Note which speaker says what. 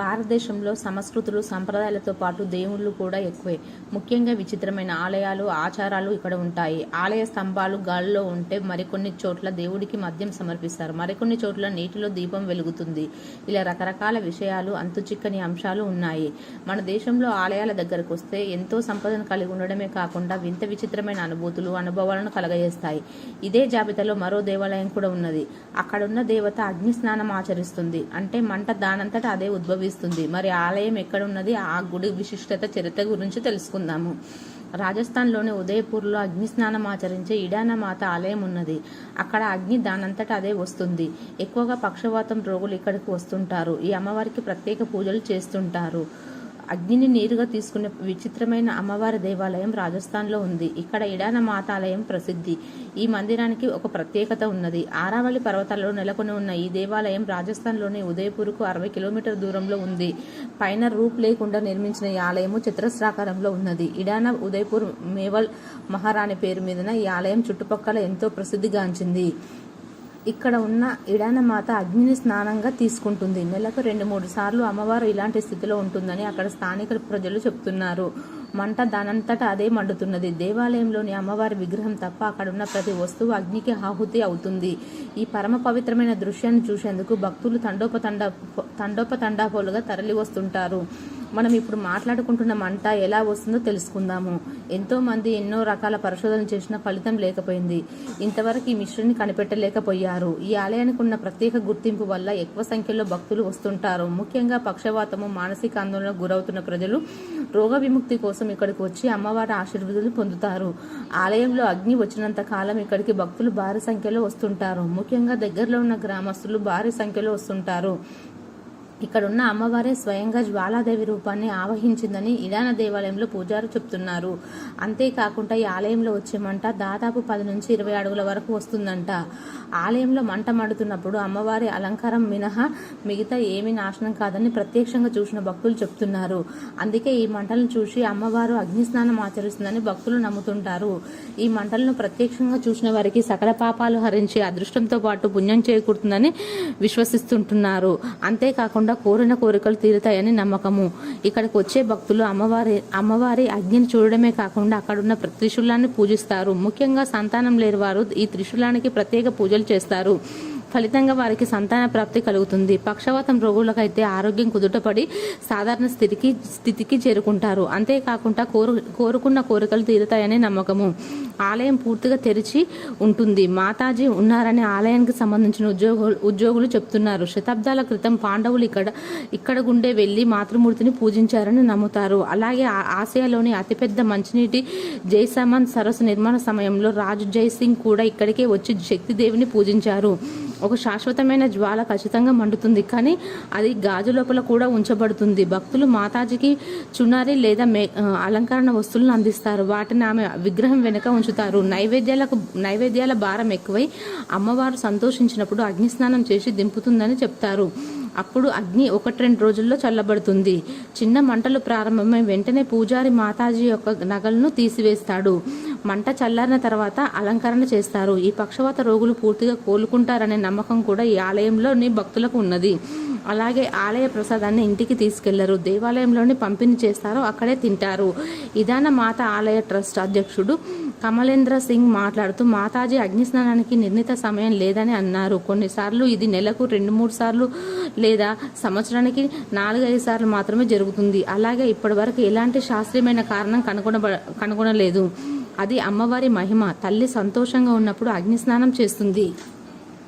Speaker 1: భారతదేశంలో సంస్కృతులు సంప్రదాయాలతో పాటు దేవుళ్ళు కూడా ఎక్కువే. ముఖ్యంగా విచిత్రమైన ఆలయాలు ఆచారాలు ఇక్కడ ఉంటాయి. ఆలయ స్తంభాలు గాలిలో ఉంటే మరికొన్ని చోట్ల దేవుడికి మద్యం సమర్పిస్తారు. మరికొన్ని చోట్ల నీటిలో దీపం వెలుగుతుంది. ఇలా రకరకాల విషయాలు అంతుచిక్కని అంశాలు ఉన్నాయి. మన దేశంలో ఆలయాల దగ్గరకు వస్తే ఎంతో సంపదను కలిగి ఉండడమే కాకుండా వింత విచిత్రమైన అనుభూతులు అనుభవాలను కలగజేస్తాయి. ఇదే జాబితాలో మరో దేవాలయం కూడా ఉన్నది. అక్కడున్న దేవత అగ్ని స్నానం ఆచరిస్తుంది. అంటే మంట దానంతట అదే ఉద్భవి ఉద్భవిస్తుంది మరి ఆలయం ఎక్కడున్నది? ఆ గుడి విశిష్టత చరిత్ర గురించి తెలుసుకుందాము. రాజస్థాన్లోని ఉదయపూర్లో అగ్ని స్నానం ఆచరించే ఇడానా మాత ఆలయం ఉన్నది. అక్కడ అగ్ని దానంతట అదే వస్తుంది. ఎక్కువగా పక్షవాతం రోగులు ఇక్కడికి వస్తుంటారు. ఈ అమ్మవారికి ప్రత్యేక పూజలు చేస్తుంటారు. అగ్నిని నీరుగా తీసుకునే విచిత్రమైన అమ్మవారి దేవాలయం రాజస్థాన్లో ఉంది. ఇక్కడ ఇడాన మాతాలయం ప్రసిద్ధి. ఈ మందిరానికి ఒక ప్రత్యేకత ఉన్నది. ఆరావళి పర్వతాల్లో నెలకొని ఉన్న ఈ దేవాలయం రాజస్థాన్లోని ఉదయపూర్కు అరవై కిలోమీటర్ దూరంలో ఉంది. పైన రూప్ లేకుండా నిర్మించిన ఈ ఆలయము చిత్రస్రాకారంలో ఉన్నది. ఇడాన ఉదయపూర్ మేవల్ మహారాణి పేరు మీదన ఈ ఆలయం చుట్టుపక్కల ఎంతో ప్రసిద్ధిగాంచింది. ఇక్కడ ఉన్న ఇడానమాత అగ్నిని స్నానంగా తీసుకుంటుంది. నెలకు రెండు మూడు సార్లు అమ్మవారు ఇలాంటి స్థితిలో ఉంటుందని అక్కడ స్థానిక ప్రజలు చెప్తున్నారు. మంట దానంతట అదే మండుతున్నది. దేవాలయంలోని అమ్మవారి విగ్రహం తప్ప అక్కడున్న ప్రతి వస్తువు అగ్నికి ఆహుతి అవుతుంది. ఈ పరమ పవిత్రమైన దృశ్యాన్ని చూసేందుకు భక్తులు తండోపతండ తండోపతండాపోలుగా తరలి వస్తుంటారు మనం ఇప్పుడు మాట్లాడుకుంటున్న మంట ఎలా వస్తుందో తెలుసుకుందాము. ఎంతోమంది ఎన్నో రకాల పరిశోధనలు చేసిన ఫలితం లేకపోయింది. ఇంతవరకు ఈ మిశ్రుని కనిపెట్టలేకపోయారు. ఈ ఆలయానికి ఉన్న ప్రత్యేక గుర్తింపు వల్ల ఎక్కువ సంఖ్యలో భక్తులు వస్తుంటారు. ముఖ్యంగా పక్షవాతము మానసిక ఆందోళనకు గురవుతున్న ప్రజలు రోగ విముక్తి కోసం ఇక్కడికి వచ్చి అమ్మవారి ఆశీర్వాదాలు పొందుతారు. ఆలయంలో అగ్ని వచ్చినంత కాలం ఇక్కడికి భక్తులు భారీ సంఖ్యలో వస్తుంటారు. ముఖ్యంగా దగ్గరలో ఉన్న గ్రామస్తులు భారీ సంఖ్యలో వస్తుంటారు. ఇక్కడున్న అమ్మవారే స్వయంగా జ్వాలాదేవి రూపాన్ని ఆవహించిందని ఇడాన దేవాలయంలో పూజారు చెప్తున్నారు. అంతేకాకుండా ఈ ఆలయంలో వచ్చే మంట దాదాపు పది నుంచి ఇరవై అడుగుల వరకు వస్తుందంట. ఆలయంలో మంట మండుతున్నప్పుడు అమ్మవారి అలంకారం మినహా మిగతా ఏమీ నాశనం కాదని ప్రత్యక్షంగా చూసిన భక్తులు చెప్తున్నారు. అందుకే ఈ మంటలను చూసి అమ్మవారు అగ్నిస్నానం ఆచరిస్తుందని భక్తులు నమ్ముతుంటారు. ఈ మంటలను ప్రత్యక్షంగా చూసిన వారికి సకల పాపాలు హరించి అదృష్టంతో పాటు పుణ్యం చేకూరుతుందని విశ్వసిస్తుంటున్నారు. అంతేకాకుండా కోరిన కోరికలు తీరుతాయని నమ్మకము. ఇక్కడికి వచ్చే భక్తులు అమ్మవారి అమ్మవారి అగ్నిని చూడడమే కాకుండా అక్కడున్న త్రిశూలాన్ని పూజిస్తారు. ముఖ్యంగా సంతానం లేని వారు ఈ త్రిశూలానికి ప్రత్యేక పూజలు చేస్తారు. ఫలితంగా వారికి సంతాన ప్రాప్తి కలుగుతుంది. పక్షవాతం రోగులకైతే ఆరోగ్యం కుదుటపడి సాధారణ స్థితికి స్థితికి చేరుకుంటారు. అంతేకాకుండా కోరు కోరుకున్న కోరికలు తీరుతాయనే నమ్మకము. ఆలయం పూర్తిగా తెరిచి ఉంటుంది. మాతాజీ ఉన్నారని ఆలయానికి సంబంధించిన ఉద్యోగులు ఉద్యోగులు చెప్తున్నారు. శతాబ్దాల క్రితం పాండవులు ఇక్కడ ఇక్కడ గుండే వెళ్ళి మాతృమూర్తిని పూజించారని నమ్ముతారు. అలాగే ఆ- ఆసియాలోని అతిపెద్ద మంచినీటి జైసమన్ సరస్సు నిర్మాణ సమయంలో రాజు జై సింగ్ కూడా ఇక్కడికే వచ్చి శక్తిదేవిని పూజించారు. ఒక శాశ్వతమైన జ్వాల ఖచ్చితంగా మండుతుంది కానీ అది గాజు లోపల కూడా ఉంచబడుతుంది. భక్తులు మాతాజీకి చున్నారి లేదా మే అలంకరణ వస్తువులను అందిస్తారు. వాటిని ఆమె విగ్రహం వెనుక ఉంచుతారు. నైవేద్యాలకు నైవేద్యాల భారం ఎక్కువై అమ్మవారు సంతోషించినప్పుడు అగ్నిస్నానం చేసి దింపుతుందని చెప్తారు. అప్పుడు అగ్ని ఒకటి రెండు రోజుల్లో చల్లబడుతుంది. చిన్న మంటలు ప్రారంభమై వెంటనే పూజారి మాతాజీ యొక్క నగలను తీసివేస్తాడు. మంట చల్లారిన తర్వాత అలంకరణ చేస్తారు. ఈ పక్షవాత రోగులు పూర్తిగా కోలుకుంటారనే నమ్మకం కూడా ఈ ఆలయంలోని భక్తులకు ఉన్నది. అలాగే ఆలయ ప్రసాదాన్ని ఇంటికి తీసుకెళ్ళరు. దేవాలయంలోని పంపిణీ చేస్తారు అక్కడే తింటారు. ఇదాన మాత ఆలయ ట్రస్ట్ అధ్యక్షుడు కమలేంద్ర సింగ్ మాట్లాడుతూ మాతాజీ అగ్ని స్నానానికి నిర్ణీత సమయం లేదని అన్నారు. కొన్నిసార్లు ఇది నెలకు రెండు మూడు సార్లు లేదా సంవత్సరానికి నాలుగైదు సార్లు మాత్రమే జరుగుతుంది. అలాగే ఇప్పటివరకు ఎలాంటి శాస్త్రీయమైన కారణం కనుగొనబ కనుగొనలేదు. అది అమ్మవారి మహిమ. తల్లి సంతోషంగా ఉన్నప్పుడు అగ్ని స్నానం చేస్తుంది.